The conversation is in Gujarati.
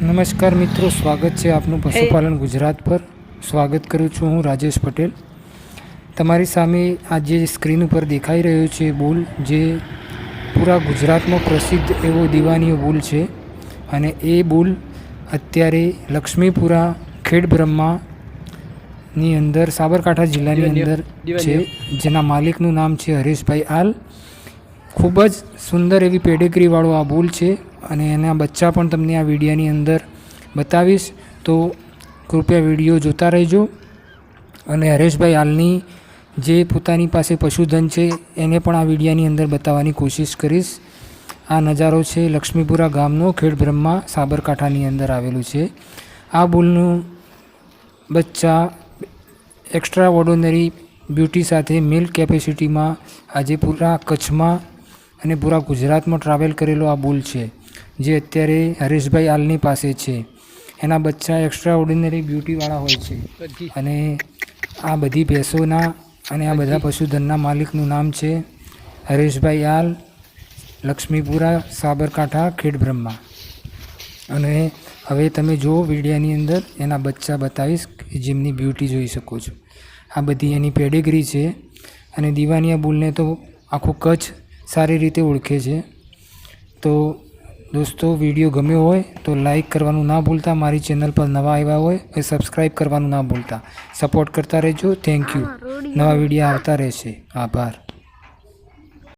નમસ્કાર મિત્રો સ્વાગત છે આપનું પશુપાલન ગુજરાત પર. સ્વાગત કરું છું હું રાજેશ પટેલ. તમારી સામે આ જે સ્ક્રીન ઉપર દેખાઈ રહ્યો છે બુલ જે પૂરા ગુજરાતમાં પ્રસિદ્ધ એવો દીવાનીયો બુલ છે અને એ બુલ અત્યારે લક્ષ્મીપુરા ખેડ બ્રહ્માની અંદર સાબરકાંઠા જિલ્લાની અંદર છે જેના માલિકનું નામ છે હરેશભાઈ આલ. ખૂબ જ સુંદર એવી પેડેગ્રીવાળો આ બુલ છે અને એના બચ્ચા પણ તમને આ વિડીયાની અંદર બતાવીશ. તો કૃપયા વીડિયો જોતા રહેજો. અને હરેશભાઈ હાલની જે પોતાની પાસે પશુધન છે, એને પણ આ વિડીયાની અંદર બતાવવાની કોશિશ કરીશ. આ નજારો છે લક્ષ્મીપુરા ગામનો ખેડ બ્રહ્મા સાબરકાંઠાની અંદર આવેલું છે. આ બુલનું બચ્ચા એક્સ્ટ્રા ઓર્ડિનરી બ્યુટી સાથે મિલ્ક કેપેસિટીમાં આજે પૂરા કચ્છમાં અને પૂરા ગુજરાતમાં ટ્રાવેલ કરેલો આ બુલ છે, જે અત્યારે હરેશભાઈ આલની પાસે છે. એના બચ્ચા એક્સ્ટ્રા ઓર્ડિનરી બ્યુટીવાળા હોય છે. અને આ બધી ભેંસોના અને આ બધા પશુધનના માલિકનું નામ છે હરેશભાઈ આલ, લક્ષ્મીપુરા, સાબરકાંઠા, ખેડબ્રહ્મા. અને હવે તમે જુઓ વિડીયાની અંદર એના બચ્ચા બતાવીશ કે જેમની બ્યુટી જોઈ શકો છો. આ બધી એની પેડેગરી છે અને દિવાનિયા બુલને તો આખું કચ્છ સારી રીતે ઓળખે છે. તો દોસ્તો વીડિયો ગમ્યો હોય તો લાઈક કરવાનું ના ભૂલતા. મારી ચેનલ પર નવા આવ્યા હોય એ સબસ્ક્રાઈબ કરવાનું ના ભૂલતા. સપોર્ટ કરતા રહેજો. થેન્ક યુ નવા વીડિયો આવતા રહેશે. આભાર.